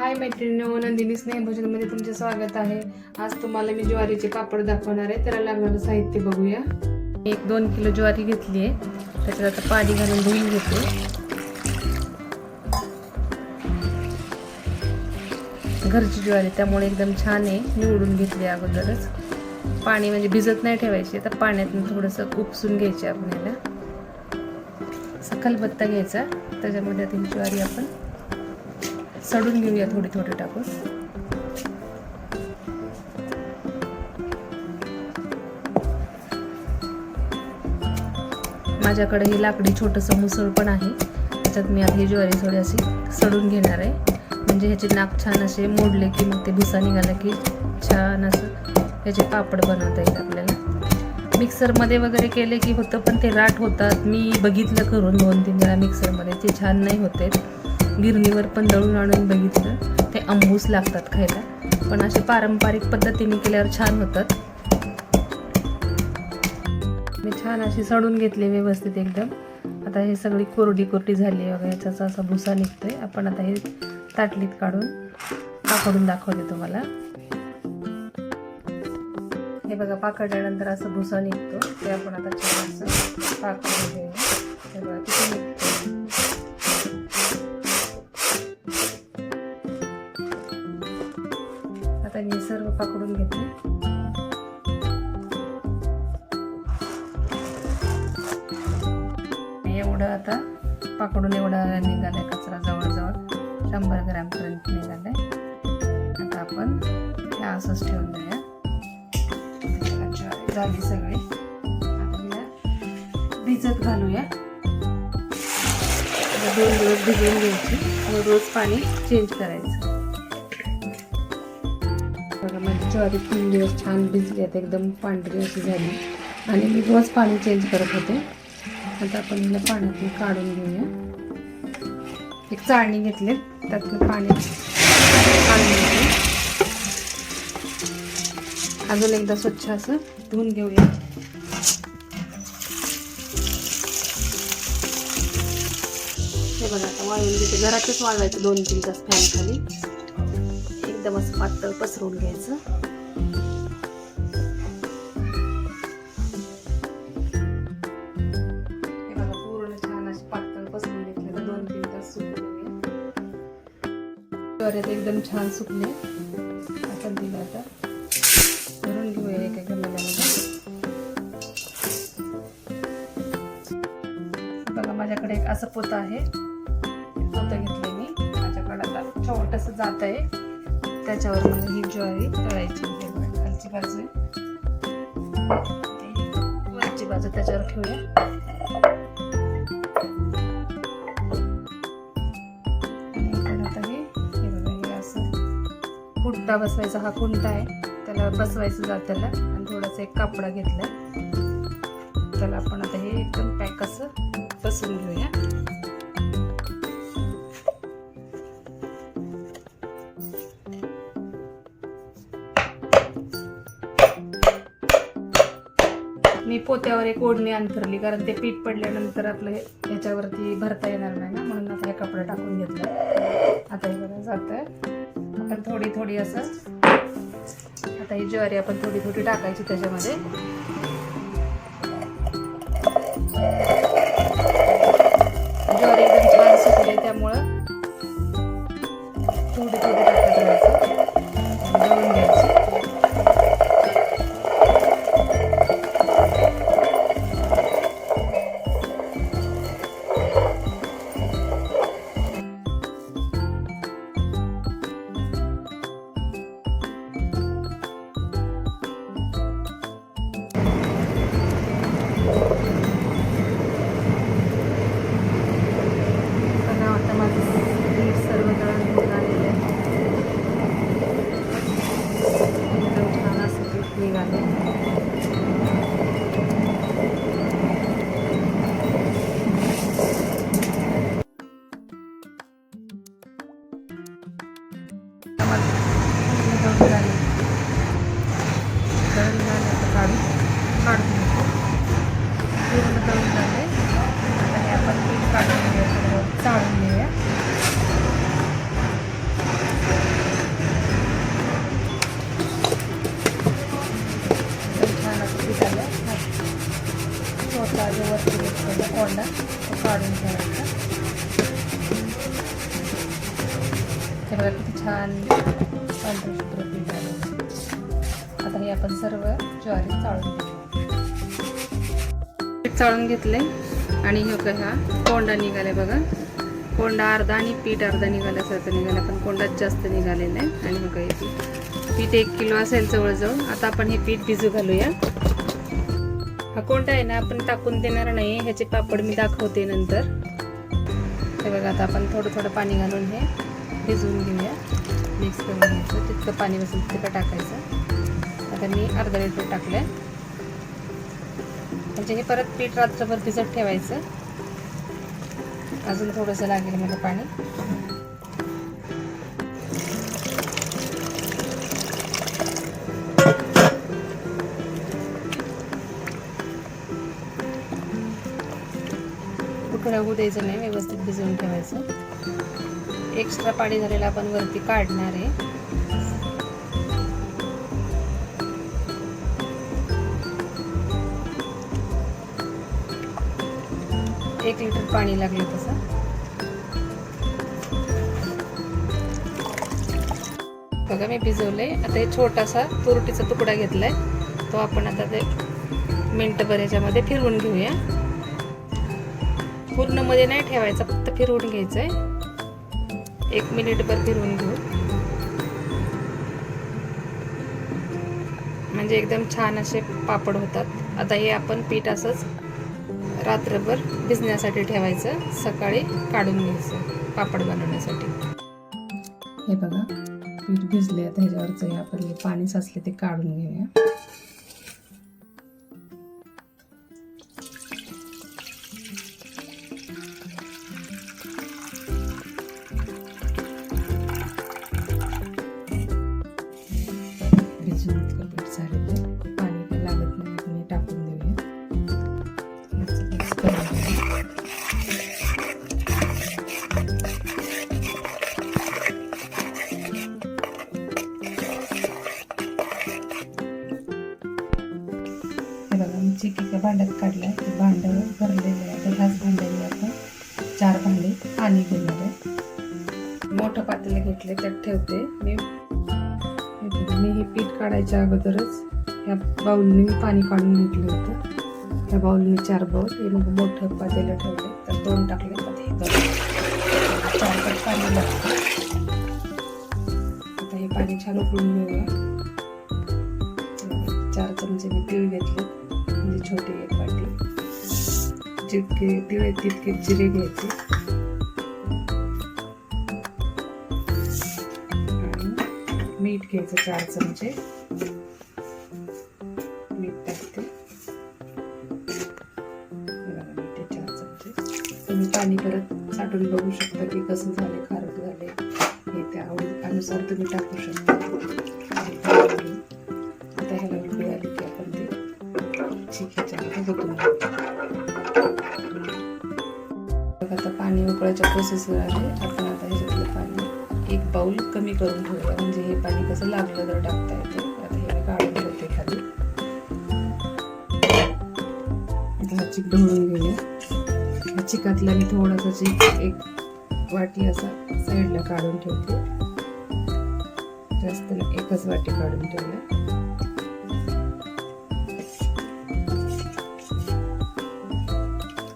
हाय मैत्रिणी हो, नंदिनी स्नेह भोजनमध्ये तुमचे स्वागत आहे. आज तुम्हाला मी ज्वारीचे पापड दाखवणार आहे. त्याला लागणारं साहित्य बघूया. एक दोन किलो ज्वारी घेतली आहे. त्याच्यात आता पाणी घालून धुवून घेते. घरची ज्वारी त्यामुळे एकदम छान आहे. निवडून घेतली अगोदरच. पाणी म्हणजे भिजत नाही ठेवायचे तर पाण्यातून थोडंसं उपसून घ्यायचे आपल्याला. असा खलबत्ता घ्यायचा. त्याच्यामध्ये आता ज्वारी आपण सडून घेऊया थोडी थोडी टाकून. माझ्याकडे ही लाकडी छोटंसं मुसळ पण आहे. त्याच्यात मी आधी ज्वारी थोडी अशी सडून घेणार आहे. म्हणजे ह्याचे नाक छान असे मोडले की मग ते भुसा निघाला की छान असं ह्याचे पापड बनवता येईल आपल्याला. मिक्सरमध्ये वगैरे केले की होतं पण ते राट होतात. मी बघितलं करून दोन तीन वेळा मिक्सरमध्ये. ते छान नाही होते गिरणीवर पण दळून आणून बघितलं. ते अंबूस लागतात खायला. पण असे पारंपरिक पद्धतीने केल्यावर छान होतात. मी छान अशी सडून घेतली व्यवस्थित एकदम. आता हे सगळी कोरडी कोरडी झाली आहे बघा याचा असा भुसा निघतोय. आपण आता हे ताटलीत काढून पाकडून दाखवते तुम्हाला. हे बघा पाकडल्यानंतर असं भुसा निघतो. ते आपण आता छान असं पाकडून घेऊ हे बघा किती निघतो पकडून घेते एवढं आता पाकडून एवढा आहे कचरा जवळजवळ. शंभर ग्रॅमपर्यंत आहे आता आपण हे असंच ठेवून देऊया. झाली सगळी. आता भिजत घालूया. दोन दिवस भिजवून घ्यायची. आणि रोज पाणी चेंज करायचं. ज्वारी तीन दिवस छान भिजली आता एकदम पांढरी अशी झाली. आणि मी रोज पाणी चेंज करत होते. आता आपण हिला पाण्यातून काढून घेऊया. एक चाळणी घेतली त्यातलं पाणी काढून घेते. अजून एकदा स्वच्छ असं धुवून घेऊया. हे बघा आता वाळवून घेते. घरातच वाळवायचं दोन तीन तास फॅन खाली. एकदम असं पातळ पसरवून घ्यायचं. पूर्ण छान अशी पातळ पसरून घेतले तर दोन तीन तास सुकले एकदम छान सुकले. आपण दिलं आता. भरून घेऊया एका गमेल्यामध्ये. बघा माझ्याकडे एक असं पोतं आहे. पोतं घेतलं मी. माझ्याकडे आता छोटंसं जात आहे. त्याच्यावर मला ही ज्वारी तळायची आहे खालची बाजू. वरची बाजू त्याच्यावर ठेवूया. असं कुंटा बसवायचा हा कुंटा आहे. त्याला बसवायचं जात त्याला आणि थोडासा एक कापडा घेतला. त्याला आपण आता हे एकदम पॅक असं बसवून घेऊया. मी पोत्यावर एक ओढणी अंथरली कारण ते पीठ पडल्यानंतर आपलं ह्याच्यावरती भरता येणार नाही ना म्हणून आता हे कपडा टाकून घेतलं. आता हे बघा जातं आपण थोडी थोडी असं आता ही ज्वारी आपण थोडी थोडी टाकायची त्याच्यामध्ये. छान पीठ आलं आता हे आपण सर्व ज्वारी चाळून घेऊ. पीठ चाळून घेतले आणि हे बघा हा कोंडा निघालाय बघा. कोंडा अर्धा आणि पीठ अर्धा निघाल्यासारखं निघालं पण कोंडाच जास्त निघालेलं आहे. आणि बघा हे पीठ. पीठ एक किलो असेल जवळजवळ. आता आपण हे पीठ भिजू घालूया. हा कोणता आहे ना आपण टाकून देणार नाही. ह्याचे पापड मी दाखवते नंतर. हे बघा आता आपण थोडं थोडं पाणी घालून हे भिजवून घेऊया. मिक्स करून घ्यायचं. तितकं पाणी बसेल तितकं टाकायचं. आता मी अर्धा लिटर टाकलं म्हणजे हे परत पीठ रात्रभर भिजत ठेवायचं. अजून थोडंसं लागेल मला पाणी. उकडा होऊ द्यायचं नाही व्यवस्थित भिजवून ठेवायचं. एक्स्ट्रा पाणी झालेलं आपण वरती काढणार आहे. एक लिटर पाणी लागलं तसं. बघा मी भिजवलंय. आता हे छोटासा तुरटीचा तुकडा घेतलाय. तो आपण आता ते मिनटभर याच्यामध्ये फिरवून घेऊया. पूर्णमध्ये नाही ठेवायचा फक्त फिरवून घ्यायचं आहे एक मिनिटभर फिरवून घेऊ. म्हणजे एकदम छान असे पापड होतात. आता हे आपण पीठ असंच रात्रभर भिजण्यासाठी ठेवायचं. सकाळी काढून घ्यायचं पापड बनवण्यासाठी. हे बघा पीठ भिजले आता ह्याच्यावरचं हे आपण पाणी साचले ते काढून घेऊया. भांड्यात काढलं ते भांडं भरलेलं आहे तर ह्याच भांड्याने आपण चार भांडे पाणी घेणार आहे. मोठं पातेलं घेतले त्यात ठेवते मी. हे मी हे पीठ काढायच्या अगोदरच ह्या बाऊलने मी पाणी काढून घेतलं होतं. ह्या बाऊलने चार बाऊल हे मग मोठं पातेलं ठेवले. तर दोन टाकले तर हे चार कप पाणी लागतं. आता हे पाणी छान उकळून घेऊया. चार चमचे मी तीळ घेतले. छोटी एक वाटी. जितके तीळ तितके जिरे घ्यायचे. आणि मीठ घ्यायचं चार चमचे. मीठ टाकते. मीठ चार चमचे. तुम्ही पाणी परत साठून बघू शकता की कसं झाले खारट झाले हे त्या आवडीनुसार तुम्ही टाकू शकता. पाणी उकळायच्या प्रोसेसवर आहे आपण आता ह्याच्यातलं पाणी एक बाऊल कमी करून ठेवूया. म्हणजे हे पाणी कसं लागलं तर टाकता येते. आता हे काढून ठेवते खाली. आता हा चिक ढवळून घेऊया. ह्या चिकातला मी थोडासा चिक एक वाटी असा साईडला काढून ठेवते. जास्त एकच वाटी काढून ठेवल्या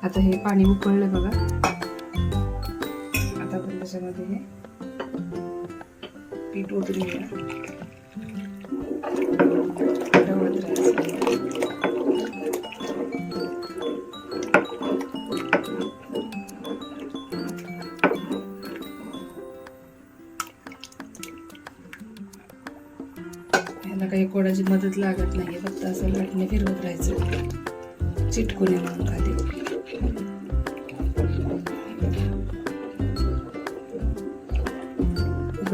आता हे पाणी उकळलं बघा. पीठ ओतून ह्याला काही कोणाची मदत लागत नाही फक्त असं लाटणे फिरवत राहायचं. चिटकून म्हणून खाली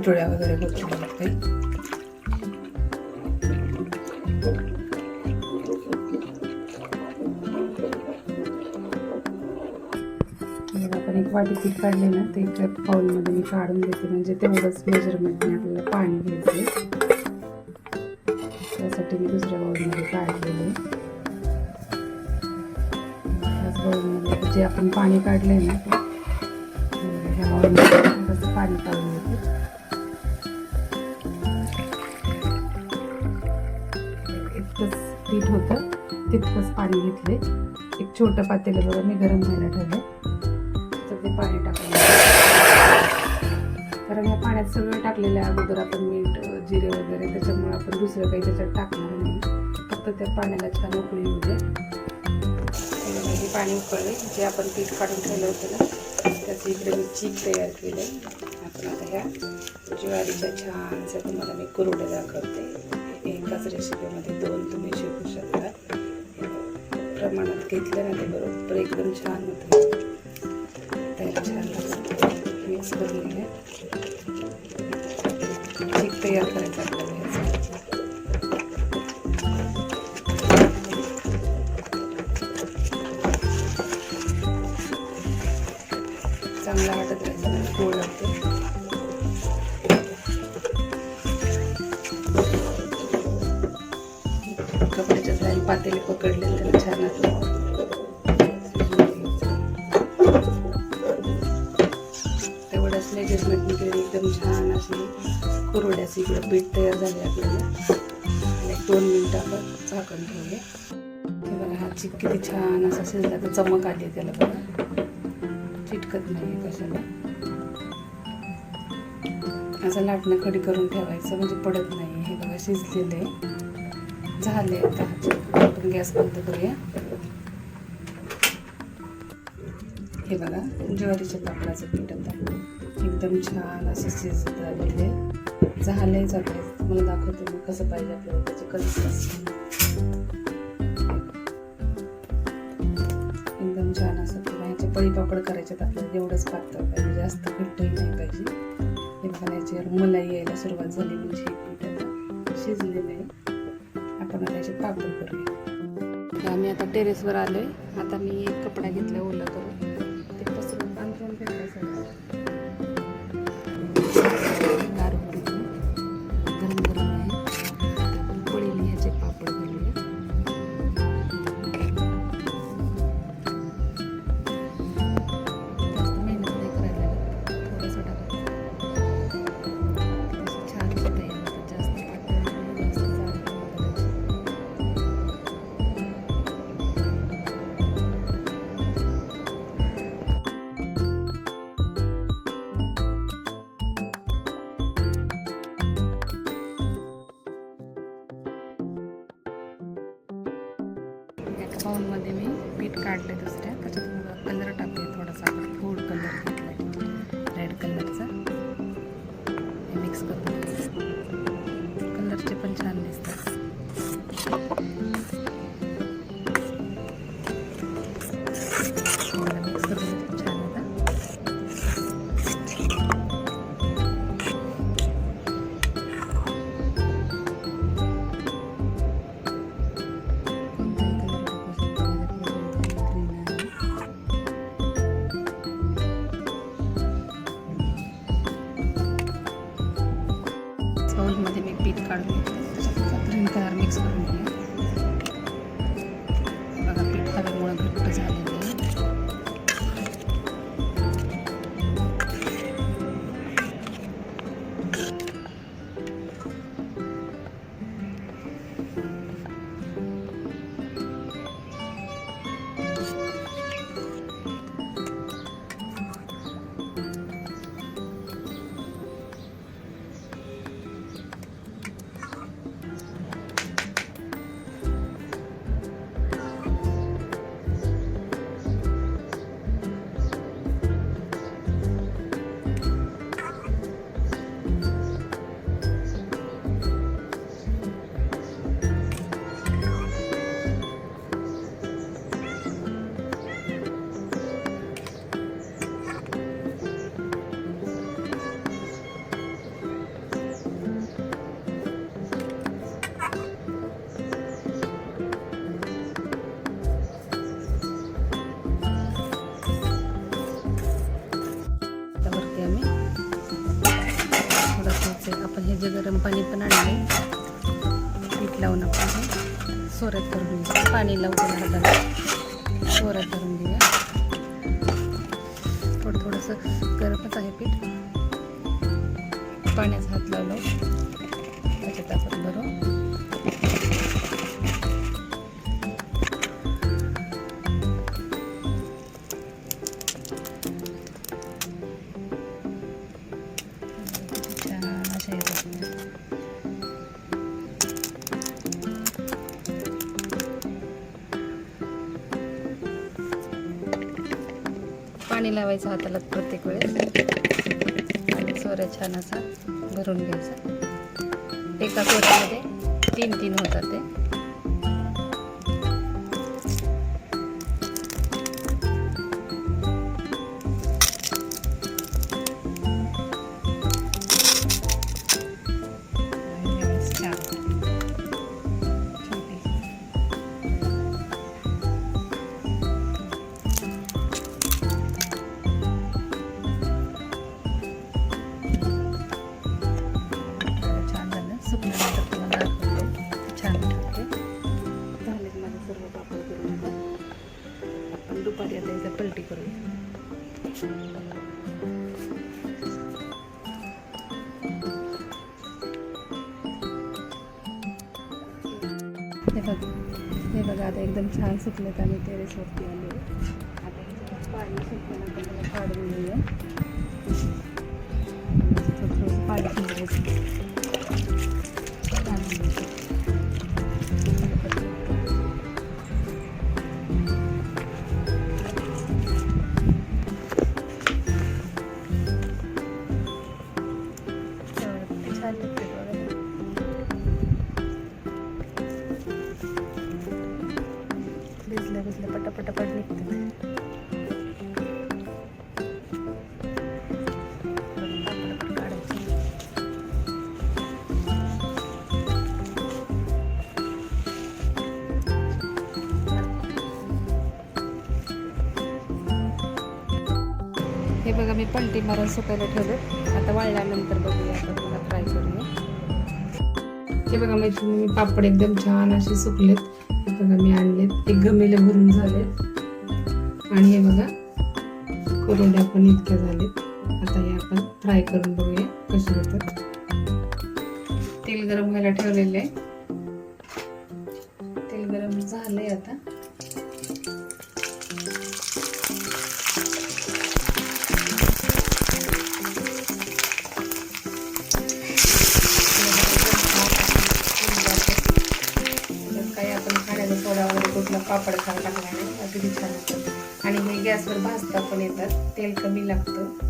गुठोड्या वगैरे होत लागते आपण एक वाटी पीठ काढले ना ते एका बाउलमध्ये मी काढून घेते म्हणजे तेवढंच मेजरमेंटने आपल्याला पाणी घ्यायचं त्यासाठी मी दुसऱ्या बाउलमध्ये काढलेले त्याच बाउलमध्ये जे आपण पाणी काढलंय ना ते ह्या बाउलमध्ये पाणी काढून घेते पीठ होतं तितकंच पाणी घेतले एक छोटं पातेलं बघा मी गरम व्हायला ठेवलं तर ते पाणी टाकलं कारण या पाण्यात सगळं टाकलेलं आहे अगोदर आपण मीठ जिरे वगैरे त्याच्यामुळे आपण दुसरं काही त्याच्यात टाकणार नाही. फक्त त्या पाण्याला छान उकळी होऊ दे. हे पाणी उकळले जे आपण पीठ काढून ठेवलं होतं ना त्याचं इकडे मी चीक तयार केलं आपण आता ह्या ज्वारीच्या छानसं तुम्हाला मी कुरडे दाखवते. एकाच रेसिपीमध्ये दोन तुम्ही शिकू प्रमाणात घेतलं ना ते बरोबर. एकदम छान होतं. तयार छान लागतं मिक्स करून घ्या. चीक तयार करायचं आपल्याला चांगला वाटत राहायचं गोड लागते. जाईल पकडले तर छान असं. तेवढंच मेजरमेंट केली एकदम छान अशी कुरड्याची इकडं पीठ तयार झाले आपल्याला. आणि एक दोन मिनटं आपण झाकण ठेवूया. हे बघा हा चिक किती छान असा शिजला तर चमक आली त्याला बघा चिटकत नाही कशाला. असं लाटणं कडी करून ठेवायचं म्हणजे पडत नाही हे बघा शिजलेलं आहे. झाले आता. आपण गॅस बंद करूया. हे बघा ज्वारीच्या कापडाचं पीठ आता एकदम छान असं शिजत आलेलं आहे. झालंय जाते तुम्हाला दाखवते मी कसं पाहिजे आपल्याला त्याची कन्सिस्टन्सी एकदम छान असं किंवा ह्याचे पळी पापड करायचे आपल्याला. एवढंच पातळ पाहिजे. जास्त घट्टही नाही पाहिजे. हे बघा याच्यावर मलाई यायला सुरुवात झाली. म्हणजे हे पीठ आता शिजलेलं आहे. आपण आता याचे पापड करूया आम्ही आता टेरेसवर आलोय. आता मी एक कपडा घेतला ओला करून. ते पसरून अंथरून बाउलमध्ये मी पीठ काढले दुसऱ्या त्याच्यात कलर टाकले थोडासा फूड लावायचा हाताला प्रत्येक वेळेस. आणि सोऱ्या छान असा भरून घ्यायचा. एका सोऱ्यामध्ये तीन तीन होतात ते. हे बघ. हे बघा आता एकदम छान सुकलेत आणि टेरेसवरती आले. आता पाणी सुकल्यानंतर काढून घेऊया. थोडं थोडं पाणी हे बघा मी पलटी मारून सुकायला ठेवलं आता वाळल्यानंतर बघूया आपण फ्राय करूया हे बघा मी पापड एकदम छान असे सुकलेत. हे बघा मी आणलेत. एक गमेले भरून झालेत. आणि हे बघा कुरड्या पण इतक्या झालेत. आता हे आपण फ्राय करून बघूया कसे होतात. तेल गरम व्हायला ठेवलेलं आहे. तेल गरम झालंय आता. काही आपण खाण्याचा सोडा वगैरे कुठला पापड खा टाकला नाही अगदी छान होतं. गॅसवर भाजता पण येतात. तेल कमी लागतं.